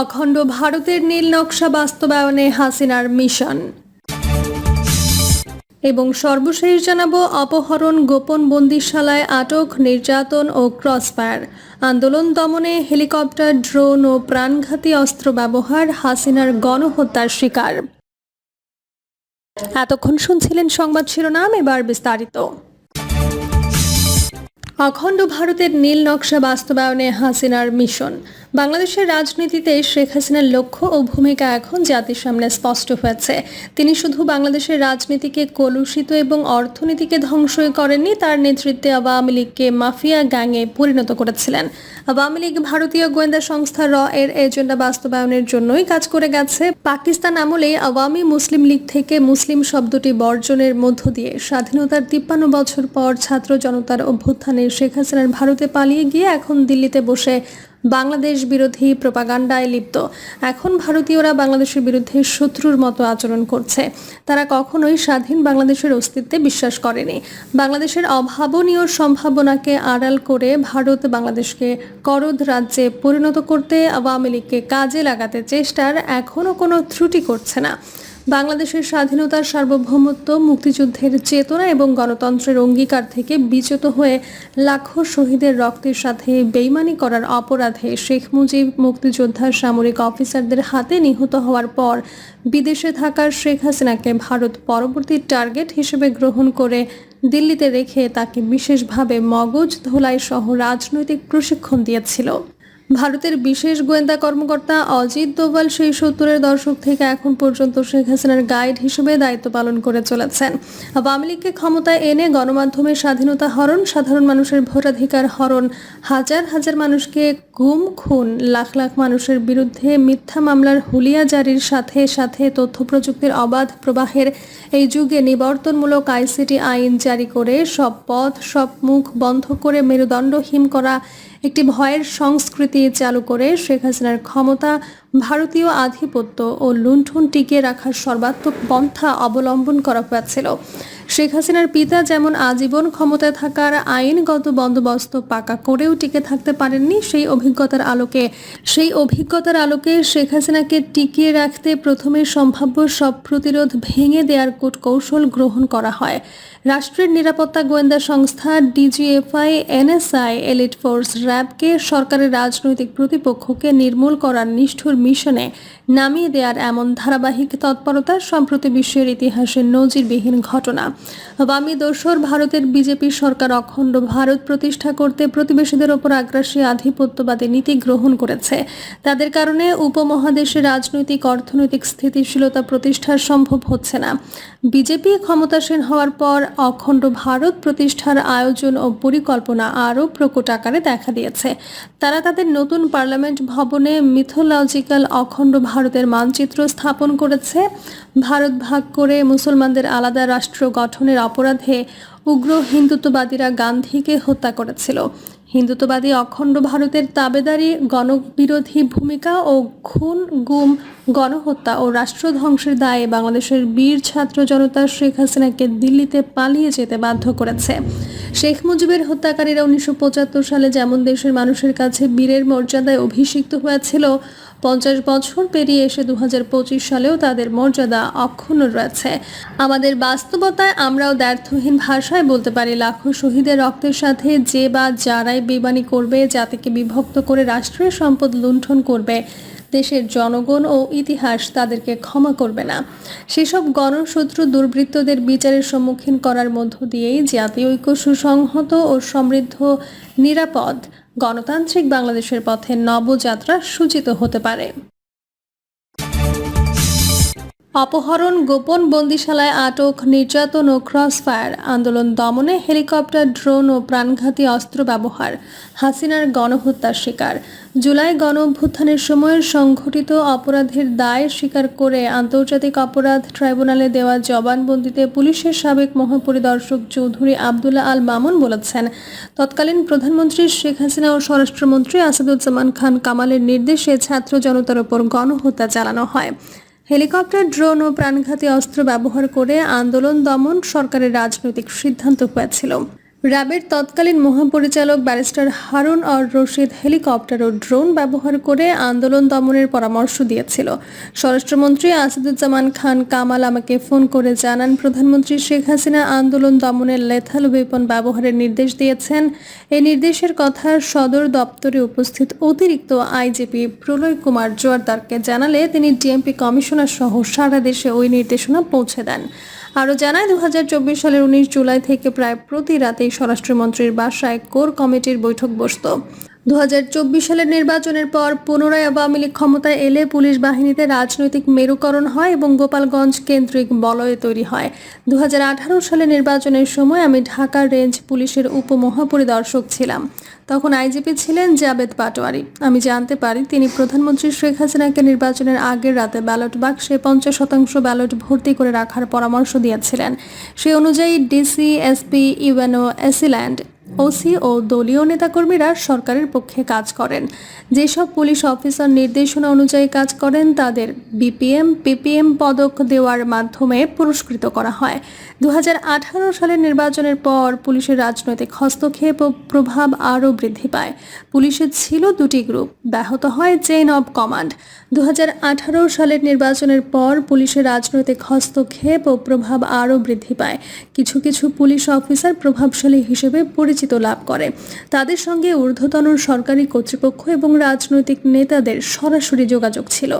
অখণ্ড ভারতের নীল নকশা বাস্তবায়নে হাসিনার মিশন। এবং সর্বশেষ জানাব অপহরণ গোপন বন্দিশালায় আটক নির্যাতন ও ক্রসফায়ার। আন্দোলন দমনে হেলিকপ্টার, ড্রোন ও প্রাণঘাতী অস্ত্র ব্যবহার হাসিনার গণহত্যার শিকার। এতক্ষণ শুনছিলেন সংবাদ শিরোনাম, এবার বিস্তারিত। অখণ্ড ভারতের নীল নকশা বাস্তবায়নে হাসিনার মিশন। বাংলাদেশের রাজনীতিতে শেখ হাসিনার লক্ষ্য ও ভূমিকা এখন জাতির সামনে স্পষ্ট হয়েছে। তিনি শুধু বাংলাদেশের রাজনীতিকে কলুষিত এবং অর্থনীতিকে ধ্বংসই করেননি, তার নেতৃত্বে আওয়ামী লীগকে মাফিয়া গ্যাংয়ে পরিণত করেছিলেন। আওয়ামী লীগ ভারতীয় গোয়েন্দা সংস্থা র এর এজেন্ডা বাস্তবায়নের জন্যই কাজ করে গেছে। পাকিস্তান আমলে আওয়ামী মুসলিম লীগ থেকে মুসলিম শব্দটি বর্জনের মধ্য দিয়ে স্বাধীনতার তিপ্পান্ন বছর পর ছাত্র জনতার অভ্যুত্থানে শেখ হাসিনার ভারতে পালিয়ে গিয়ে এখন দিল্লিতে বসে বাংলাদেশ বিরোধী প্রপাগান্ডায় লিপ্ত। এখন ভারতীয়রা বাংলাদেশের বিরুদ্ধে শত্রুর মতো আচরণ করছে। তারা কখনোই স্বাধীন বাংলাদেশের অস্তিত্বে বিশ্বাস করেনি। বাংলাদেশের অভাবনীয় সম্ভাবনাকে আড়াল করে ভারত বাংলাদেশকে করদ রাজ্যে পরিণত করতে আওয়ামী লীগকে কাজে লাগাতে চেষ্টার এখনও কোনো ত্রুটি করছে না। বাংলাদেশের স্বাধীনতার সার্বভৌমত্ব, মুক্তিযুদ্ধের চেতনা এবং গণতন্ত্রের অঙ্গীকার থেকে বিচ্যুত হয়ে লাখো শহীদের রক্তের সাথে বেইমানি করার অপরাধে শেখ মুজিব মুক্তিযোদ্ধার সামরিক অফিসারদের হাতে নিহত হওয়ার পর বিদেশে থাকার শেখ হাসিনাকে ভারত পরবর্তী টার্গেট হিসেবে গ্রহণ করে দিল্লিতে রেখে তাকে বিশেষভাবে মগজ ধোলাই সহ রাজনৈতিক প্রশিক্ষণ দিয়েছিল। ভারতের বিশেষ গোয়েন্দা কর্মকর্তা অজিত দোভাল সেই সত্তরের দশক থেকে এখন পর্যন্ত শেখ হাসিনার গাইড হিসেবে দায়িত্ব পালন করে চলেছেন। আওয়ামী লীগকে ক্ষমতায় এনে গণমাধ্যমের স্বাধীনতা হরণ, সাধারণ মানুষের ভোটাধিকার হরণ, হাজার হাজার মানুষকে গুম, খুন, লাখ লাখ মানুষের বিরুদ্ধে মিথ্যা মামলার হুলিয়া জারির সাথে সাথে তথ্য প্রযুক্তির অবাধ প্রবাহের এই যুগে নিবর্তনমূলক আইসিটি আইন জারি করে সব পথ, সব মুখ বন্ধ করে মেরুদণ্ডহীন করা একটি ভয়ের সংস্কৃতি চালু করে শেখ হাসিনার ক্ষমতা ভারতীয় আধিপত্য ও লুণ্ঠন টিকিয়ে রাখার সর্বাত্মক পন্থা অবলম্বন করা হয়েছিল। শেখ হাসিনার পিতা যেমন আজীবন ক্ষমতায় থাকার আইনগত বন্দোবস্ত পাকা করেও টিকে থাকতে পারেননি, সেই অভিজ্ঞতার আলোকে। সেই অভিজ্ঞতার আলোকে শেখ হাসিনাকে টিকিয়ে রাখতে প্রথমে সম্ভাব্য সব প্রতিরোধ ভেঙে দেওয়ার কূটকৌশল গ্রহণ করা হয়। রাষ্ট্রের নিরাপত্তা গোয়েন্দা সংস্থা ডিজিএফআই, এনএসআই, এলিট ফোর্স, র্যাবকে সরকারের রাজনৈতিক প্রতিপক্ষকে নির্মূল করার নিষ্ঠুর মিশনে নামিয়ে দেওয়ার এমন ধারাবাহিক তৎপরতা সম্প্রতি বিশ্বের ইতিহাসে নজিরবিহীন ঘটনা। বামী দোসর ভারতের বিজেপি সরকার অখণ্ড ভারত প্রতিষ্ঠা করতে প্রতিবেশীদের ওপর আগ্রাসী আধিপত্যবাদী নীতি গ্রহণ করেছে। তাদের কারণে উপমহাদেশের রাজনৈতিক, অর্থনৈতিক স্থিতিশীলতা প্রতিষ্ঠা সম্ভব হচ্ছে না। বিজেপি ক্ষমতাসীন হওয়ার পর অখণ্ড ভারত প্রতিষ্ঠার আয়োজন ও পরিকল্পনা আরও প্রকট আকারে দেখা দিয়েছে। তারা তাদের নতুন পার্লামেন্ট ভবনে মিথোলজিক্যাল অখণ্ড ভারতের মানচিত্র স্থাপন করেছে। ভারত ভাগ করে মুসলমানদের আলাদা রাষ্ট্র গঠনের অপরাধে উগ্র হিন্দুত্ববাদীরা গান্ধীকে হত্যা করেছিল। হিন্দুত্ববাদী অখণ্ড ভারতের তাবেদারি, গণবিরোধী ভূমিকা ও খুন, গুম, গণহত্যা ও রাষ্ট্রধ্বংসের দায়ে বাংলাদেশের বীর ছাত্র জনতা শেখ হাসিনাকে দিল্লিতে পালিয়ে যেতে বাধ্য করেছে। শেখ মুজিবের হত্যাকারীরা উনিশশো পঁচাত্তর সালে যেমন দেশের মানুষের কাছে বীরের মর্যাদায় অভিষিক্ত হয়েছিল পঞ্চাশ বছর পেরিয়ে এসে দু হাজার পঁচিশ সালেও তাদের মর্যাদা অক্ষুণ্ণ রয়েছে। আমাদের বাস্তবতায় আমরাও দ্ব্যর্থহীন ভাষায় বলতে পারি, লাখো শহীদের রক্তের সাথে যে বা যারাই বেমানি করবে, জাতিকে বিভক্ত করে রাষ্ট্রের সম্পদ লুণ্ঠন করবে, দেশের জনগণ ও ইতিহাস তাদেরকে ক্ষমা করবে না। সেসব গণশত্রু দুর্বৃত্তদের বিচারের সম্মুখীন করার মধ্য দিয়েই জাতীয় ঐক্য সুসংহত ও সমৃদ্ধ, নিরাপদ গণতান্ত্রিক বাংলাদেশের পথে নবযাত্রা সূচিত হতে পারে। অপহরণ গোপন বন্দিশালায় আটক নির্যাতন ও ক্রসফায়ার। আন্দোলন দমনে হেলিকপ্টার, ড্রোন ও প্রাণঘাতী অস্ত্র ব্যবহার, হাসিনার গণহত্যার শিকার। জুলাই গণ অভ্যুত্থানের সময় সংঘটিত অপরাধের দায় স্বীকার করে আন্তর্জাতিক অপরাধ ট্রাইব্যুনালে দেওয়া জবানবন্দিতে পুলিশের সাবেক মহাপরিদর্শক চৌধুরী আবদুল্লাহ আল মামুন বলেছেন, তৎকালীন প্রধানমন্ত্রী শেখ হাসিনা ও স্বরাষ্ট্রমন্ত্রী আসাদুজ্জামান খান কামালের নির্দেশে ছাত্র জনতার ওপর গণহত্যা চালানো হয়। হেলিকপ্টার ড্রোন ও প্রাণঘাতী অস্ত্র ব্যবহার করে আন্দোলন দমন সরকারের রাজনৈতিক সিদ্ধান্ত হয়েছিল। র্যাবের তৎকালীন মহাপরিচালক barrister Harun or Rashid helicopter ও ড্রোন ব্যবহার করে আন্দোলন দমনের পরামর্শ দিয়েছিল। স্বরাষ্ট্রমন্ত্রী আসাদুজ্জামান খান কামাল আমাকে ফোন করে জানান, প্রধানমন্ত্রী শেখ হাসিনা আন্দোলন দমনের লেথাল ওয়েপন ব্যবহারের নির্দেশ দিয়েছেন। এই নির্দেশের কথা সদর দপ্তরে উপস্থিত অতিরিক্ত আইজিপি প্রলয় কুমার জোয়ারদারকে জানালে তিনি ডিএমপি কমিশনার সহ সারা দেশে ওই নির্দেশনা পৌঁছে দেন। আরও জানায় দু হাজার চব্বিশ সালের উনিশ জুলাই থেকে প্রায় প্রতি রাতেই স্বরাষ্ট্রমন্ত্রীর বাসায় কোর কমিটির বৈঠক বসত। দু হাজার চব্বিশ সালের নির্বাচনের পর পুনরায় আওয়ামী লীগ ক্ষমতায় এলে পুলিশ বাহিনীতে রাজনৈতিক মেরুকরণ হয় এবং গোপালগঞ্জ কেন্দ্রিক বলয় তৈরি হয়। দু সালে নির্বাচনের সময় আমি ঢাকা রেঞ্জ পুলিশের উপমহাপরিদর্শক ছিলাম। তখন আইজিপি ছিলেন জাবেদ পাটোয়ারি। আমি জানতে পারি, তিনি প্রধানমন্ত্রী শেখ হাসিনাকে নির্বাচনের আগের রাতে ব্যালট বাক্সে পঞ্চাশ শতাংশ ব্যালট ভর্তি করে রাখার পরামর্শ দিয়েছিলেন। সে অনুযায়ী DC, SP, UNO AC land OC ও দলীয় নেতাকর্মীরা সরকারের পক্ষে কাজ করেন। যেসব পুলিশ অফিসার নির্দেশনা অনুযায়ী কাজ করেন, তাদের বিপিএম, পিপিএম পদক দেওয়ার মাধ্যমে পুরস্কৃত করা হয়। দুহাজার আঠারো সালের নির্বাচনের পর পুলিশের রাজনৈতিক হস্তক্ষেপ ও প্রভাব আরও বৃদ্ধি পায়। পুলিশের ছিল দুটি গ্রুপ, ব্যাহত হয় চেইন অব কমান্ড। দু হাজার আঠারো সালের নির্বাচনের পর পুলিশের রাজনৈতিক হস্তক্ষেপ ও প্রভাব আরও বৃদ্ধি পায়। কিছু কিছু পুলিশ অফিসার প্রভাবশালী হিসেবে পরিচিত লাভ করে। তাদের সঙ্গে ঊর্ধ্বতন সরকারি কর্তৃপক্ষ এবং রাজনৈতিক নেতাদের সরাসরি যোগাযোগ ছিল।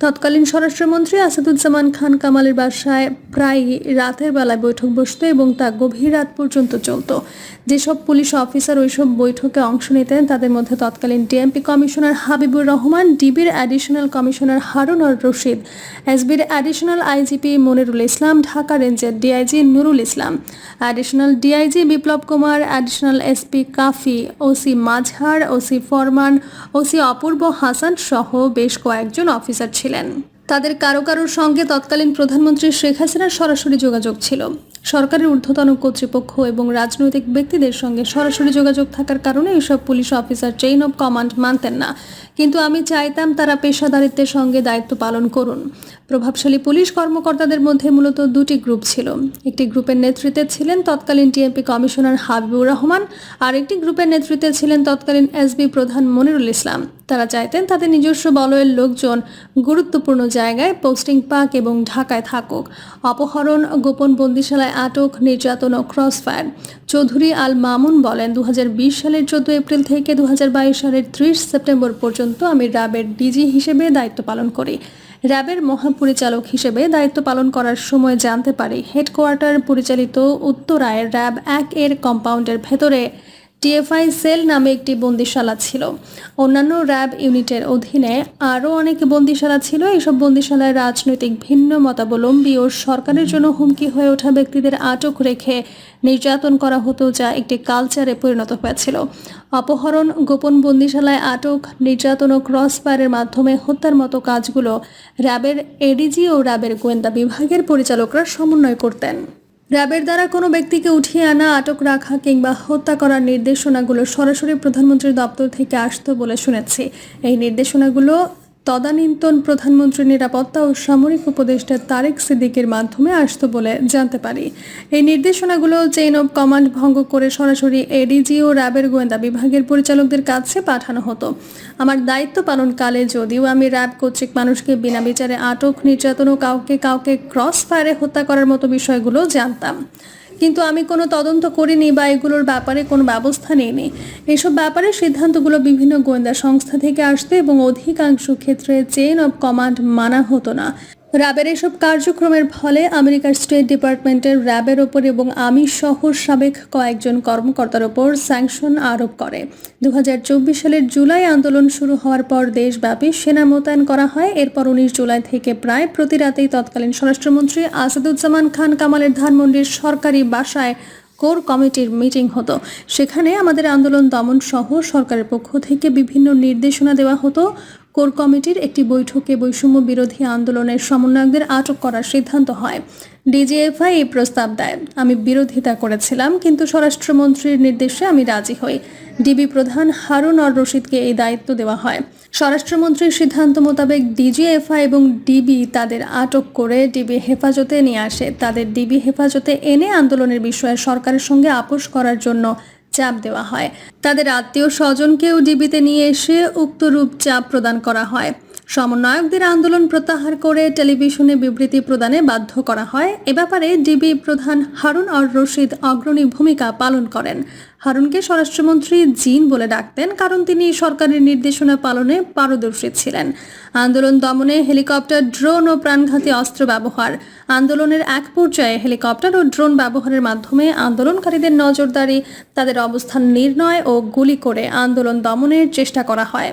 তৎকালীন স্বরাষ্ট্রমন্ত্রী আসাদুজ্জামান খান কামালের বাসায় প্রায়ই রাতের বেলায় বৈঠক বসত এবং তা গভীর রাত পর্যন্ত চলত। যেসব পুলিশ অফিসার ওইসব বৈঠকে অংশ নিতেন, তাদের মধ্যে তৎকালীন ডিএমপি কমিশনার হাবিবুর রহমান, ডিবির অ্যাডিশনাল কমিশনার হারুন আর রশিদ, এসবির অ্যাডিশনাল আইজিপি মনিরুল ইসলাম, ঢাকা রেঞ্জের DIG Nurul Islam, additional DIG Biplob Kumar, additional SP Kafi OC Mazhar OC Forman OC Apurba Hasan সহ বেশ কয়েকজন অফিসার ছিলেন। তাদের কারও কারোর সঙ্গে তৎকালীন প্রধানমন্ত্রী শেখ হাসিনার সরাসরি যোগাযোগ ছিল। সরকারের ঊর্ধ্বতন কর্তৃপক্ষ এবং রাজনৈতিক ব্যক্তিদের সঙ্গে সরাসরি যোগাযোগ থাকার কারণে এসব police officer chain of command মানতেন না। কিন্তু আমি চাইতাম তারা পেশাদারিত্বের সঙ্গে দায়িত্ব পালন করুন। প্রভাবশালী পুলিশ কর্মকর্তাদের মধ্যে মূলত দুটি গ্রুপ ছিল। একটি গ্রুপের নেতৃত্বে ছিলেন তৎকালীন টিএমপি কমিশনার হাবিবুর রহমান আর একটি গ্রুপের নেতৃত্বে ছিলেন তৎকালীন এসবি প্রধান মনিরুল ইসলাম। তারা চাইতেন তাদের নিজস্ব বলয়ের লোকজন গুরুত্বপূর্ণ জায়গায় পোস্টিং পাক এবং ঢাকায় থাকুক। অপহরণ, গোপন বন্দিশালায় আটক, নির্যাতন ও ক্রসফায়ার। চৌধুরী আল মামুন বলেন দু হাজার বিশ সালের চোদ্দ এপ্রিল থেকে দু হাজার বাইশ সালের ত্রিশ সেপ্টেম্বর পর্যন্ত আমি র্যাবের ডিজি হিসেবে দায়িত্ব পালন করি। র্যাবের মহাপরিচালক হিসেবে দায়িত্ব পালন করার সময় জানতে পারি, হেডকোয়ার্টার পরিচালিত উত্তরায় র্যাব এক এর কম্পাউন্ডের ভেতরে টিএফআই সেল নামে একটি বন্দিশালা ছিল। অন্যান্য র্যাব ইউনিটের অধীনে আরও অনেক বন্দিশালা ছিল। এইসব বন্দিশালায় রাজনৈতিক ভিন্ন মতাবলম্বী ও সরকারের জন্য হুমকি হয়ে ওঠা ব্যক্তিদের আটক রেখে নির্যাতন করা হতো, যা একটি কালচারে পরিণত হয়েছিল। অপহরণ, গোপন বন্দিশালায় আটক, নির্যাতন ও ক্রসফায়ারের মাধ্যমে হত্যার মতো কাজগুলো র্যাবের এডিজি ও র্যাবের গোয়েন্দা বিভাগের পরিচালকরা সমন্বয় করতেন। র্যাবের দ্বারা কোনো ব্যক্তিকে উঠিয়ে আনা, আটক রাখা কিংবা হত্যা করার নির্দেশনাগুলো সরাসরি প্রধানমন্ত্রীর দপ্তর থেকে আসতো বলে শুনেছি। এই নির্দেশনাগুলো তদানীন্তন প্রধানমন্ত্রীর নিরাপত্তা ও সামরিক উপদেষ্টা তারেক সিদ্দিকের মাধ্যমে আসতো বলে জানতে পারি। এই নির্দেশনাগুলো চেইন অব কমান্ড ভঙ্গ করে সরাসরি এডিজি ও র্যাবের গোয়েন্দা বিভাগের পরিচালকদের কাছে পাঠানো হতো। আমার দায়িত্ব পালনকালে যদিও আমি র্যাব কর্তৃক মানুষকে বিনা বিচারে আটক, নির্যাতন ও কাউকে কাউকে ক্রস ফায়ারে হত্যা করার মতো বিষয়গুলো জানতাম। কিন্তু আমি কোনো তদন্ত করিনি বা এগুলোর ব্যাপারে কোনো ব্যবস্থা নিইনি। এসব ব্যাপারে সিদ্ধান্তগুলো বিভিন্ন গোয়েন্দা সংস্থা থেকে আসতো এবং অধিকাংশ ক্ষেত্রে চেইন অব কমান্ড মানা হতো না। র্যাবের এসব কার্যক্রমের ফলে আমেরিকার স্টেট ডিপার্টমেন্টের র্যাবের ওপর এবং আমি সহ সাবেক কয়েকজন কর্মকর্তার ওপর স্যাংশন আরোপ করে। দু হাজার চব্বিশ সালের জুলাই আন্দোলন শুরু হওয়ার পর দেশব্যাপী সেনা মোতায়েন করা হয়। এরপর উনিশ জুলাই থেকে প্রায় প্রতি রাতেই তৎকালীন স্বরাষ্ট্রমন্ত্রী আসাদুজ্জামান খান কামালের ধানমন্ডির সরকারি বাসায় কোর কমিটির মিটিং হতো। সেখানে আমাদের আন্দোলন দমন সহ সরকারের পক্ষ থেকে বিভিন্ন নির্দেশনা দেওয়া হতো। কোর কমিটির একটি বৈঠকে বৈষম্য বিরোধী আন্দোলনের সমন্বয়কদের আটক করার সিদ্ধান্ত হয়। ডিজিএফআই এই প্রস্তাব দেয়। আমি বিরোধিতা করেছিলাম, কিন্তু স্বরাষ্ট্রমন্ত্রীর নির্দেশে আমি রাজি হই। ডিবি প্রধান হারুন অর রশিদকে এই দায়িত্ব দেওয়া হয়। স্বরাষ্ট্রমন্ত্রীর সিদ্ধান্ত মোতাবেক ডিজিএফআই এবং ডিবি তাদের আটক করে ডিবি হেফাজতে নিয়ে আসে। তাদের ডিবি হেফাজতে এনে আন্দোলনের বিষয়ে সরকারের সঙ্গে আপোষ করার জন্য চাপ দেওয়া হয়। তাদের আত্মীয় স্বজনকেও ডিবিতে নিয়ে এসে উক্তরূপ চাপ প্রদান করা হয়। সমন্বয়কদের আন্দোলন প্রত্যাহার করে টেলিভিশনে বিবৃতি প্রদানে বাধ্য করা হয়। এ ব্যাপারে ডিবি প্রধান হারুন অর রশিদ অগ্রণী ভূমিকা পালন করেন। হারুনকে স্বরাষ্ট্রমন্ত্রী জিন বলে ডাকতেন, কারণ তিনি সরকারের নির্দেশনা পালনে পারদর্শী ছিলেন। আন্দোলন দমনে হেলিকপ্টার, ড্রোন ও প্রাণঘাতী অস্ত্র ব্যবহার। আন্দোলনের এক পর্যায়ে হেলিকপ্টার ও ড্রোন ব্যবহারের মাধ্যমে আন্দোলনকারীদের নজরদারি, তাদের অবস্থান নির্ণয় ও গুলি করে আন্দোলন দমনের চেষ্টা করা হয়।